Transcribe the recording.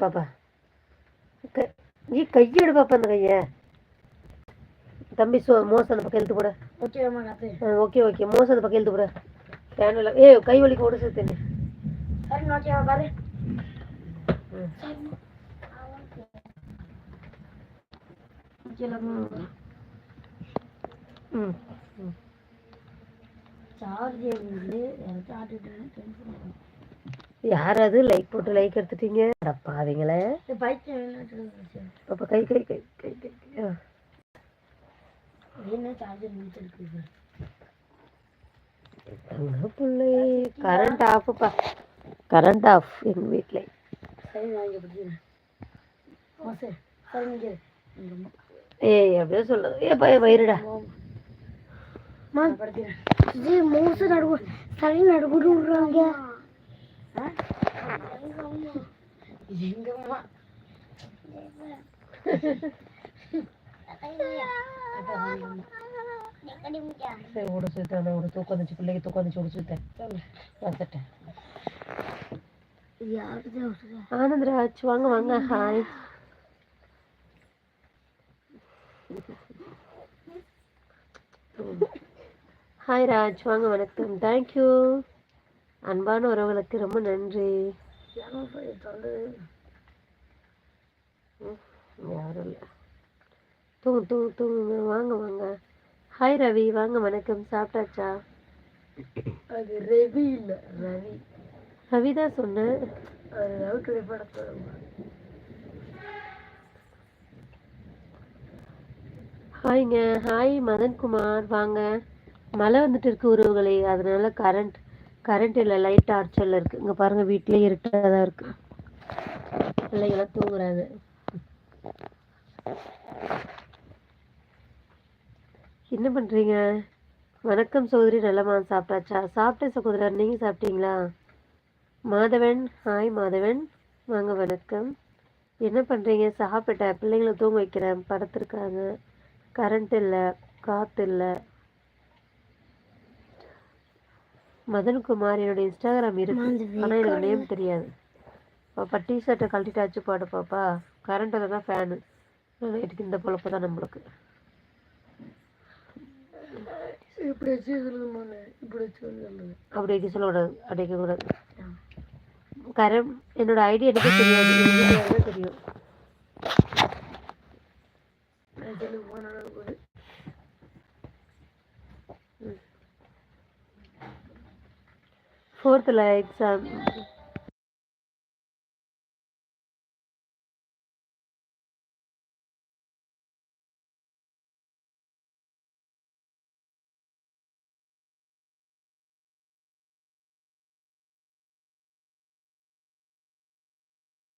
பாப்பா. நீ கையெடு பாப்பா அந்த கைய. தம்பி சோ மோசம் அந்த பக்கம் இழுத்து போட. Okay okay okay. மோசம் அந்த பக்கம் இழுத்து போட. ஃபேனில் ஏ கை வலிக்கு ஓடு சேர்த்து பாரு. ம். சார்ஜ் வந்து சார்ஜ் யாராவது லைக் போட்டு லைக் எடுத்துட்டீங்க. பைக் அப்போ கை கை கை கை கை பிள்ளை. கரண்ட் ஆஃப்ப்பா கரண்ட் ஆஃப் எங்க வீட்டில் ஏய் அப்படியே சொல்லுது வயிறுடா மூசு நடுவு. சரி விடுறாங்க இது எங்க அம்மா சரி விட தூக்கம் வந்துச்சு பிள்ளைக்கு தூக்கம் வந்துச்சு விட சுத்தேன் வந்துட்டேன். யாருது வாங்க வாங்க ஹாய் ஹாய் ராஜ் வாங்க வணக்கம். தேங்க்யூ அன்பான உறவுகளுக்கு ரொம்ப நன்றி. யாரும் இல்லை. தூங்கு தூங்கு தூங்குங்க. வாங்க வாங்க. ஹாய் ரவி. வாங்க வணக்கம். சாப்பிட்டாச்சா? அது ரவி இல்லை ரவி. ரவி தான் சொன்னேன் ஹாய்ங்க ஹாய் மதன்குமார். வாங்க. மழை வந்துட்டு இருக்கு உறவுகளே. அதனால கரண்ட் கரண்ட் இல்லை லைட் டார்ச்சரில் இருக்கு. இங்கே பாருங்க வீட்டிலே இருட்டாக தான் இருக்கு. பிள்ளைங்களாம் தூங்குறாங்க. என்ன பண்ணுறீங்க வணக்கம் சகோதரி நல்லமா சாப்பிட்டாச்சா? சாப்பிட்டேன் சகோதரர் நீங்கள் சாப்பிட்டீங்களா? மாதவன் ஹாய் மாதவன். வாங்க வணக்கம். என்ன பண்ணுறீங்க சாப்பிட்டேன். பிள்ளைங்களை தூங்க வைக்கிறேன். படுத்துருக்காங்க. கரண்ட் இல்லை காற்று இல்லை. மதன்குமார் என்னோட இன்ஸ்டாகிராம் இருக்கு. ஆனால் எனக்கு நேம் தெரியாது. பாப்பா டிஷர்ட்டை கழட்டிட்டாச்சு பாடு பாப்பா. கரண்ட் தான் ஃபேனு நைட்டுக்கு இந்த பொழப்பு தான் நம்மளுக்கு. இப்படி அப்படி வைக்க சொல்லக்கூடாது. அப்படி வைக்கக்கூடாது கரம் என்னோட ஐடி எனக்கு தெரியாது. தெரியும். ஃபோர்த்தில் எக்ஸாம்